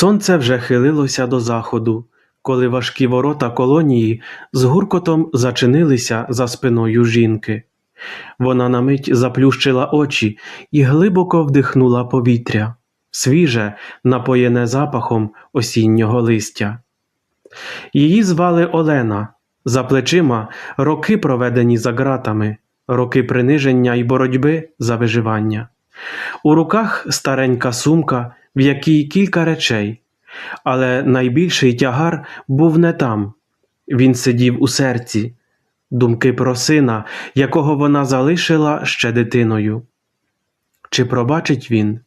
Сонце вже хилилося до заходу, коли важкі ворота колонії з гуркотом зачинилися за спиною жінки. Вона на мить заплющила очі і глибоко вдихнула повітря, свіже, напоєне запахом осіннього листя. Її звали Олена. За плечима роки проведені за ґратами, роки приниження і боротьби за виживання. У руках старенька сумка, в якій кілька речей, але найбільший тягар був не там. Він сидів у серці, думки про сина, якого вона залишила ще дитиною. Чи пробачить він,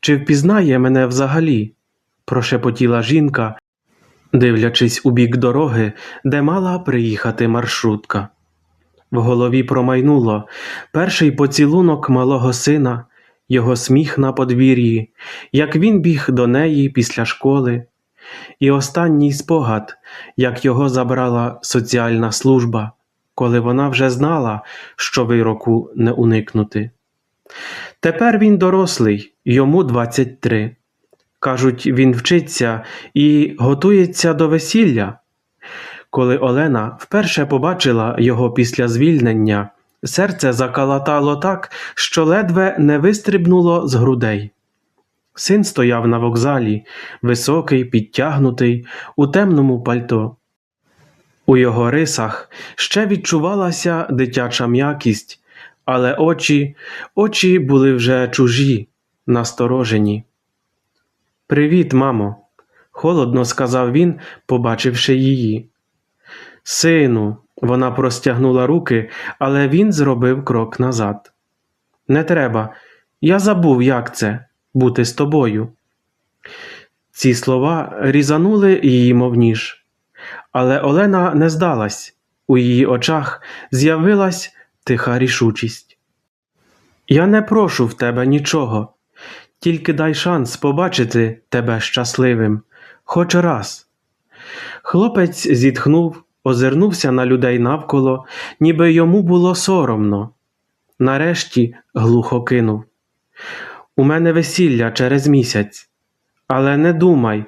чи впізнає мене взагалі? прошепотіла жінка, дивлячись у бік дороги, де мала приїхати маршрутка. В голові промайнуло перший поцілунок малого сина, його сміх на подвір'ї, як він біг до неї після школи, і останній спогад, як його забрала соціальна служба, коли вона вже знала, що вироку не уникнути. Тепер він дорослий, йому 23. Кажуть, він вчиться і готується до весілля. Коли Олена вперше побачила його після звільнення, серце закалатало так, що ледве не вистрибнуло з грудей. Син стояв на вокзалі, високий, підтягнутий, у темному пальто. У його рисах ще відчувалася дитяча м'якість, але очі, очі були вже чужі, насторожені. Привіт, мамо, холодно сказав він, побачивши її. Сину, вона простягнула руки, але він зробив крок назад. Не треба, я забув, як це бути з тобою. Ці слова різанули її, мов ніж. Але Олена не здалась, у її очах з'явилась тиха рішучість. Я не прошу в тебе нічого, тільки дай шанс побачити тебе щасливим, хоч раз. Хлопець зітхнув, озирнувся на людей навколо, ніби йому було соромно. Нарешті глухо кинув. У мене весілля через місяць. Але не думай,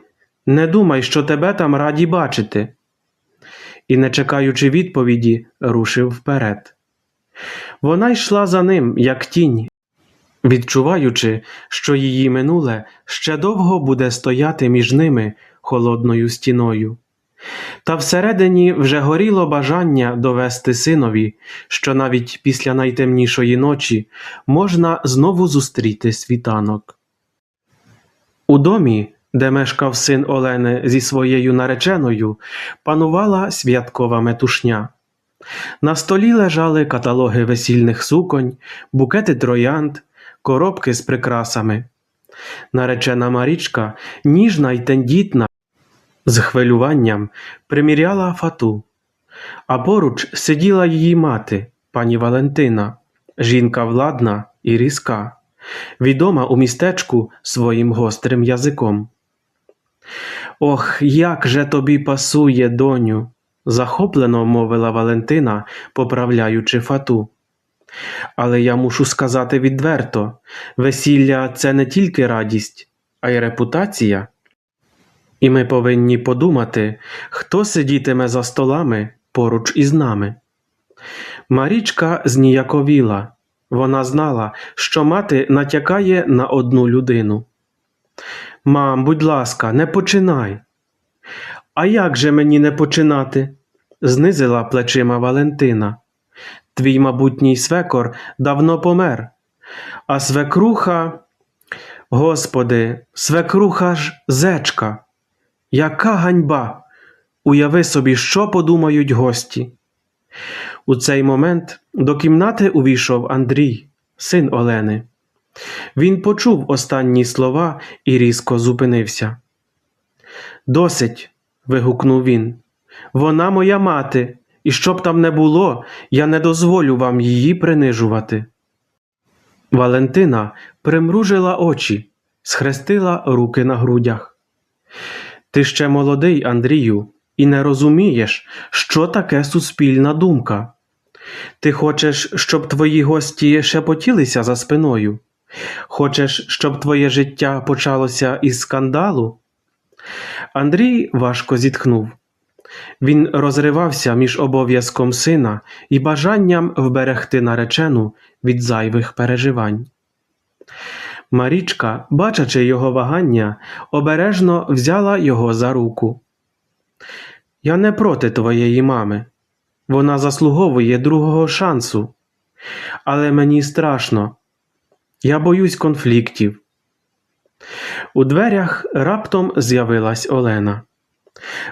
не думай, що тебе там раді бачити. І, не чекаючи відповіді, рушив вперед. Вона йшла за ним, як тінь, відчуваючи, що її минуле ще довго буде стояти між ними холодною стіною. Та всередині вже горіло бажання довести синові, що навіть після найтемнішої ночі можна знову зустріти світанок. У домі, де мешкав син Олени зі своєю нареченою, панувала святкова метушня. На столі лежали каталоги весільних суконь, букети троянд, коробки з прикрасами. Наречена Марічка, ніжна й тендітна, з хвилюванням приміряла фату, а поруч сиділа її мати, пані Валентина, жінка владна і різка, відома у містечку своїм гострим язиком. Ох, як же тобі пасує, доню, захоплено мовила Валентина, поправляючи фату. Але я мушу сказати відверто весілля це не тільки радість, а й репутація. І ми повинні подумати, хто сидітиме за столами поруч із нами. Марічка зніяковіла. Вона знала, що мати натякає на одну людину. Мам, будь ласка, не починай. А як же мені не починати? знизила плечима Валентина. Твій мабутній свекор давно помер, а свекруха. Господи, свекруха ж зечка. Яка ганьба! Уяви собі, що подумають гості. У цей момент до кімнати увійшов Андрій, син Олени. Він почув останні слова і різко зупинився. Досить. вигукнув він. Вона моя мати, і щоб там не було, я не дозволю вам її принижувати. Валентина примружила очі, схрестила руки на грудях. Ти ще молодий, Андрію, і не розумієш, що таке суспільна думка. Ти хочеш, щоб твої гості шепотілися за спиною? Хочеш, щоб твоє життя почалося із скандалу? Андрій важко зітхнув. Він розривався між обов'язком сина і бажанням вберегти наречену від зайвих переживань. Марічка, бачачи його вагання, обережно взяла його за руку. Я не проти твоєї мами. Вона заслуговує другого шансу. Але мені страшно. Я боюсь конфліктів. У дверях раптом з'явилась Олена.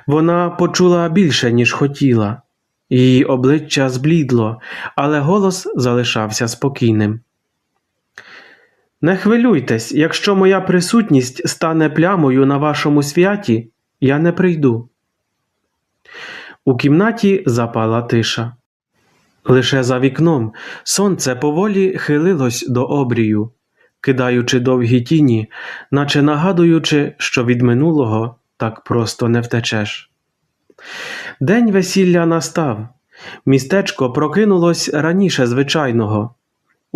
Вона почула більше, ніж хотіла. Її обличчя зблідло, але голос залишався спокійним. Не хвилюйтесь, якщо моя присутність стане плямою на вашому святі, я не прийду. У кімнаті запала тиша. Лише за вікном сонце поволі хилилось до обрію, кидаючи довгі тіні, наче нагадуючи, що від минулого так просто не втечеш. День весілля настав. Містечко прокинулось раніше звичайного.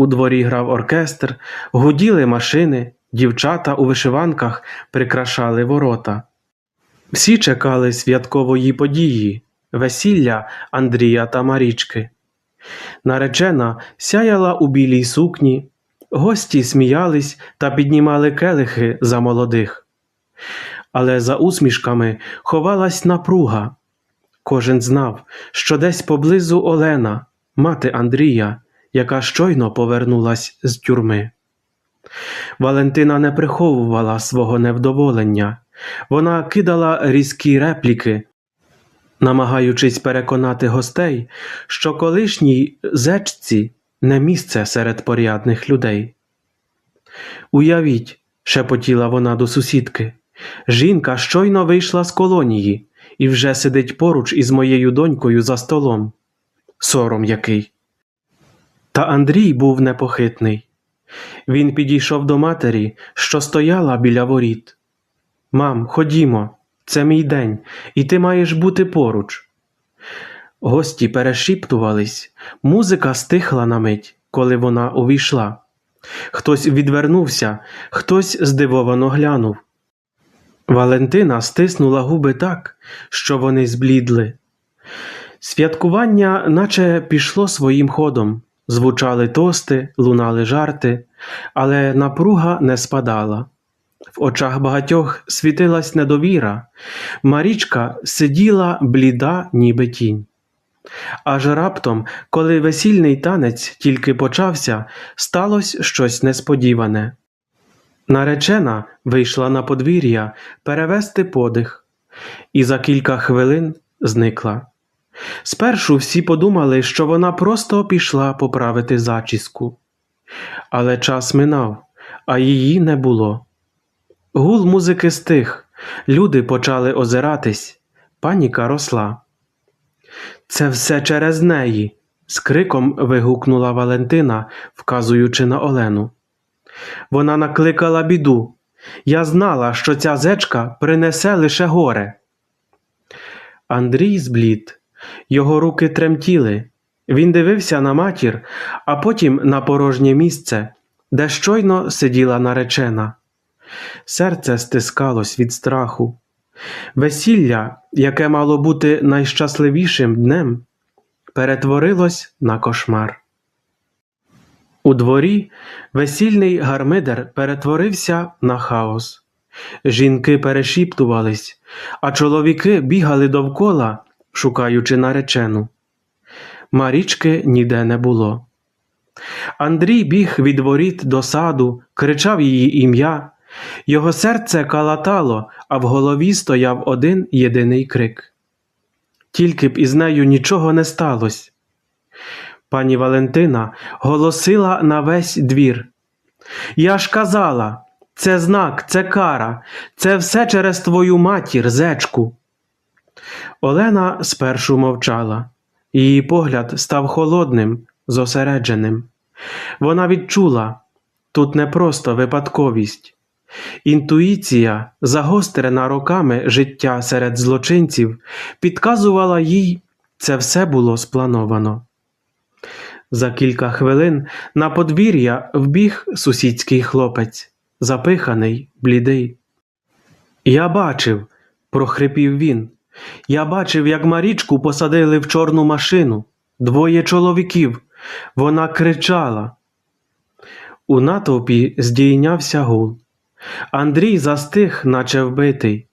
У дворі грав оркестр, гуділи машини, дівчата у вишиванках прикрашали ворота. Всі чекали святкової події, весілля Андрія та Марічки. Наречена сяяла у білій сукні, гості сміялись та піднімали келихи за молодих. Але за усмішками ховалась напруга. Кожен знав, що десь поблизу Олена, мати Андрія, яка щойно повернулась з тюрми. Валентина не приховувала свого невдоволення, вона кидала різкі репліки, намагаючись переконати гостей, що колишній зечці не місце серед порядних людей. Уявіть, шепотіла вона до сусідки, жінка щойно вийшла з колонії і вже сидить поруч із моєю донькою за столом. Сором який. Та Андрій був непохитний. Він підійшов до матері, що стояла біля воріт. Мам, ходімо, це мій день, і ти маєш бути поруч. Гості перешіптувались, музика стихла на мить, коли вона увійшла. Хтось відвернувся, хтось здивовано глянув. Валентина стиснула губи так, що вони зблідли. Святкування наче пішло своїм ходом. Звучали тости, лунали жарти, але напруга не спадала. В очах багатьох світилась недовіра. Марічка сиділа бліда, ніби тінь. Аж раптом, коли весільний танець тільки почався, сталося щось несподіване. Наречена вийшла на подвір'я перевести подих, і за кілька хвилин зникла. Спершу всі подумали, що вона просто пішла поправити зачіску. Але час минав, а її не було. Гул музики стих, люди почали озиратись, паніка росла. Це все через неї. з криком вигукнула Валентина, вказуючи на Олену. Вона накликала біду. Я знала, що ця зечка принесе лише горе. Андрій зблід. Його руки тремтіли. Він дивився на матір, а потім на порожнє місце, де щойно сиділа наречена. Серце стискалось від страху. Весілля, яке мало бути найщасливішим днем, перетворилось на кошмар. У дворі весільний гармидер перетворився на хаос. Жінки перешіптувались, а чоловіки бігали довкола, шукаючи наречену. Марічки ніде не було. Андрій біг від воріт до саду, кричав її ім'я. Його серце калатало, а в голові стояв один єдиний крик. Тільки б із нею нічого не сталося. Пані Валентина голосила на весь двір. Я ж казала, це знак, це кара, це все через твою матір, зечку. Олена спершу мовчала. Її погляд став холодним, зосередженим. Вона відчула тут не просто випадковість. Інтуїція, загострена роками життя серед злочинців, підказувала їй, це все було сплановано. За кілька хвилин на подвір'я вбіг сусідський хлопець, запиханий, блідий. Я бачив, прохрипів він. Я бачив, як Марічку посадили в чорну машину. Двоє чоловіків. Вона кричала. У натовпі здійнявся гул. Андрій застиг, наче вбитий.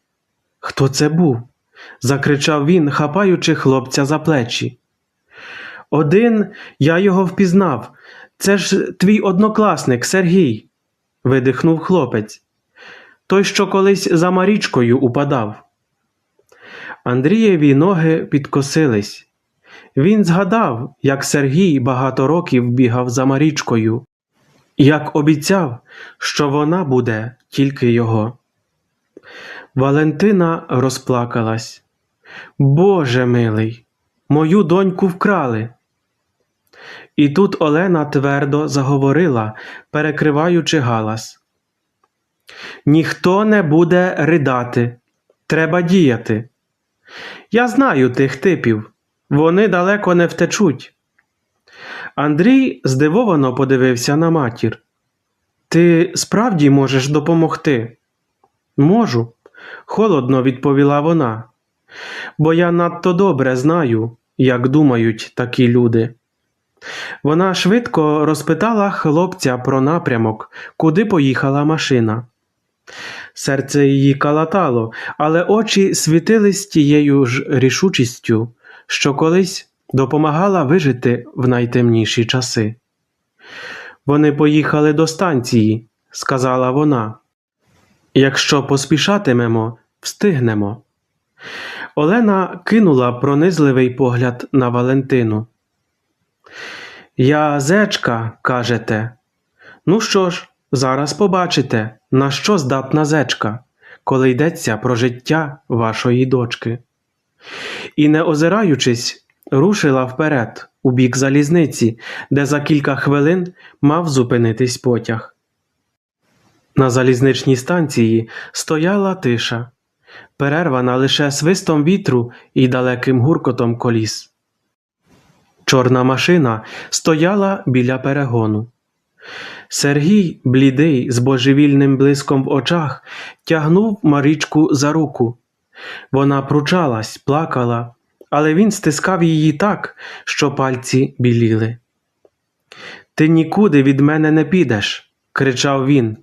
Хто це був? закричав він, хапаючи хлопця за плечі. Один я його впізнав. Це ж твій однокласник Сергій, видихнув хлопець. Той, що колись за Марічкою упадав. Андрієві ноги підкосились. Він згадав, як Сергій багато років бігав за Марічкою, як обіцяв, що вона буде тільки його. Валентина розплакалась. Боже милий, мою доньку вкрали. І тут Олена твердо заговорила, перекриваючи галас. Ніхто не буде ридати, треба діяти. Я знаю тих типів, вони далеко не втечуть. Андрій здивовано подивився на матір. Ти справді можеш допомогти? Можу, холодно відповіла вона, бо я надто добре знаю, як думають такі люди. Вона швидко розпитала хлопця про напрямок, куди поїхала машина. Серце її калатало, але очі світились тією ж рішучістю, що колись допомагала вижити в найтемніші часи. Вони поїхали до станції, сказала вона. Якщо поспішатимемо, встигнемо. Олена кинула пронизливий погляд на Валентину. Я зечка, кажете. Ну що ж, зараз побачите, на що здатна зечка, коли йдеться про життя вашої дочки. І, не озираючись, рушила вперед, у бік залізниці, де за кілька хвилин мав зупинитись потяг. На залізничній станції стояла тиша, перервана лише свистом вітру і далеким гуркотом коліс. Чорна машина стояла біля перегону. Сергій, блідий, з божевільним блиском в очах, тягнув Марічку за руку. Вона пручалась, плакала, але він стискав її так, що пальці біліли. Ти нікуди від мене не підеш, кричав він.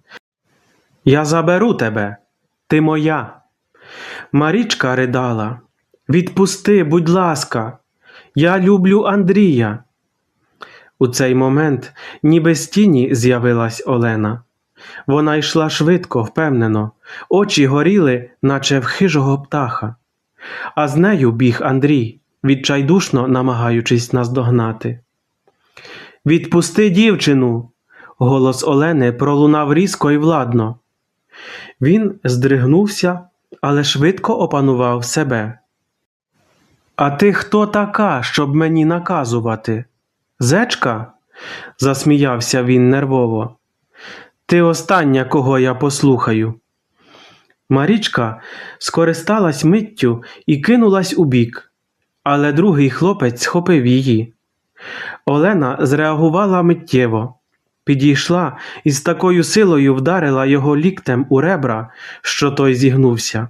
Я заберу тебе, ти моя. Марічка ридала. Відпусти, будь ласка, я люблю Андрія. У цей момент, ніби з тіні з'явилась Олена. Вона йшла швидко, впевнено, очі горіли, наче в хижого птаха. А з нею біг Андрій, відчайдушно намагаючись наздогнати. Відпусти дівчину. Голос Олени пролунав різко і владно. Він здригнувся, але швидко опанував себе. А ти хто така, щоб мені наказувати? Зечка? засміявся він нервово. Ти остання, кого я послухаю. Марічка скористалась миттю і кинулась у бік, але другий хлопець схопив її. Олена зреагувала миттєво, підійшла і з такою силою вдарила його ліктем у ребра, що той зігнувся.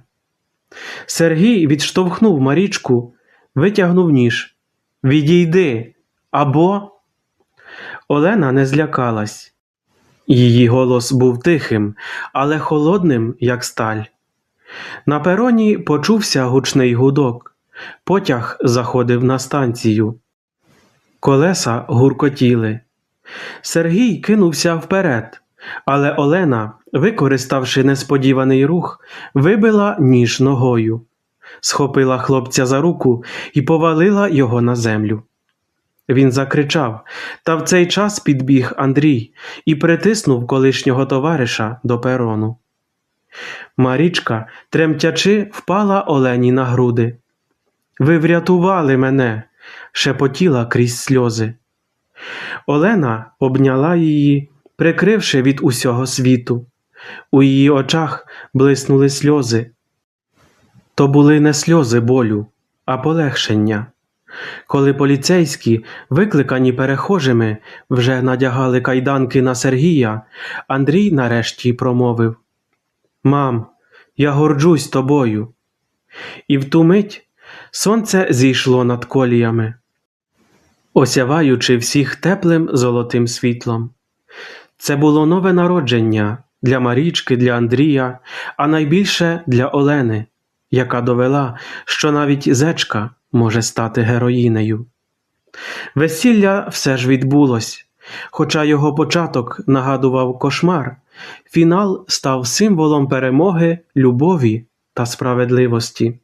Сергій відштовхнув Марічку, витягнув ніж. Відійди або. Олена не злякалась. Її голос був тихим, але холодним, як сталь. На пероні почувся гучний гудок. Потяг заходив на станцію. Колеса гуркотіли. Сергій кинувся вперед, але Олена, використавши несподіваний рух, вибила ніж ногою, схопила хлопця за руку і повалила його на землю. Він закричав, та в цей час підбіг Андрій і притиснув колишнього товариша до перону. Марічка, тремтячи, впала Олені на груди. Ви врятували мене, шепотіла крізь сльози. Олена обняла її, прикривши від усього світу. У її очах блиснули сльози. То були не сльози болю, а полегшення. Коли поліцейські, викликані перехожими, вже надягали кайданки на Сергія, Андрій нарешті промовив Мам, я горджусь тобою. і в ту мить сонце зійшло над коліями, осяваючи всіх теплим золотим світлом. Це було нове народження для Марічки, для Андрія, а найбільше для Олени, яка довела, що навіть зечка може стати героїнею. Весілля все ж відбулось, хоча його початок нагадував кошмар, фінал став символом перемоги, любові та справедливості.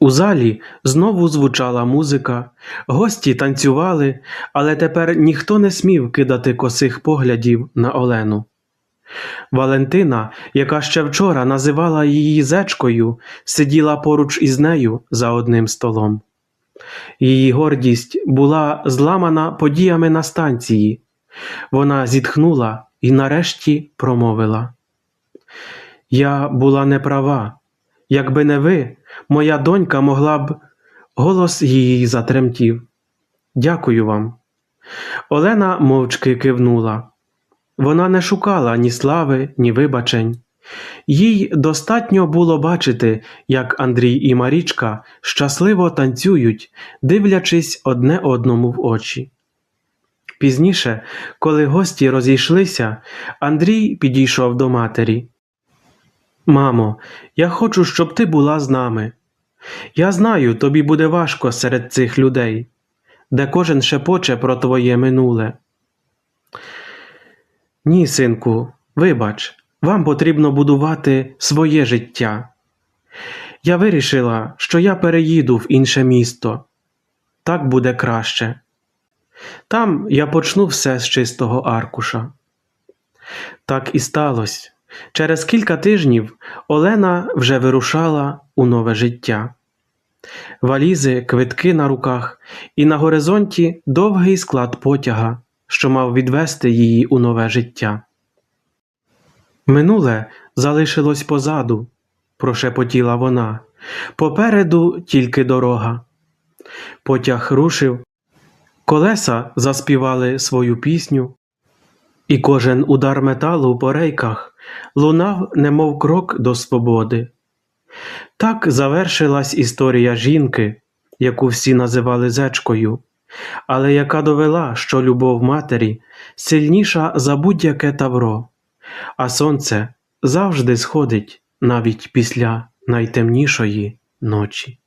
У залі знову звучала музика, гості танцювали, але тепер ніхто не смів кидати косих поглядів на Олену. Валентина, яка ще вчора називала її зечкою, сиділа поруч із нею за одним столом. Її гордість була зламана подіями на станції. Вона зітхнула і нарешті промовила. Я була неправа. Якби не ви, моя донька могла б. Голос її затремтів. Дякую вам. Олена мовчки кивнула. Вона не шукала ні слави, ні вибачень. Їй достатньо було бачити, як Андрій і Марічка щасливо танцюють, дивлячись одне одному в очі. Пізніше, коли гості розійшлися, Андрій підійшов до матері. Мамо, я хочу, щоб ти була з нами. Я знаю, тобі буде важко серед цих людей, де кожен шепоче про твоє минуле. Ні, синку, вибач, вам потрібно будувати своє життя. Я вирішила, що я переїду в інше місто. Так буде краще. Там я почну все з чистого аркуша. Так і сталося. Через кілька тижнів Олена вже вирушала у нове життя. Валізи, квитки на руках, і на горизонті довгий склад потяга, що мав відвести її у нове життя. Минуле залишилось позаду, прошепотіла вона. Попереду тільки дорога. Потяг рушив, колеса заспівали свою пісню, і кожен удар металу по рейках лунав, немов крок до свободи. Так завершилась історія жінки, яку всі називали зечкою, але яка довела, що любов матері сильніша за будь-яке тавро, а сонце завжди сходить навіть після найтемнішої ночі.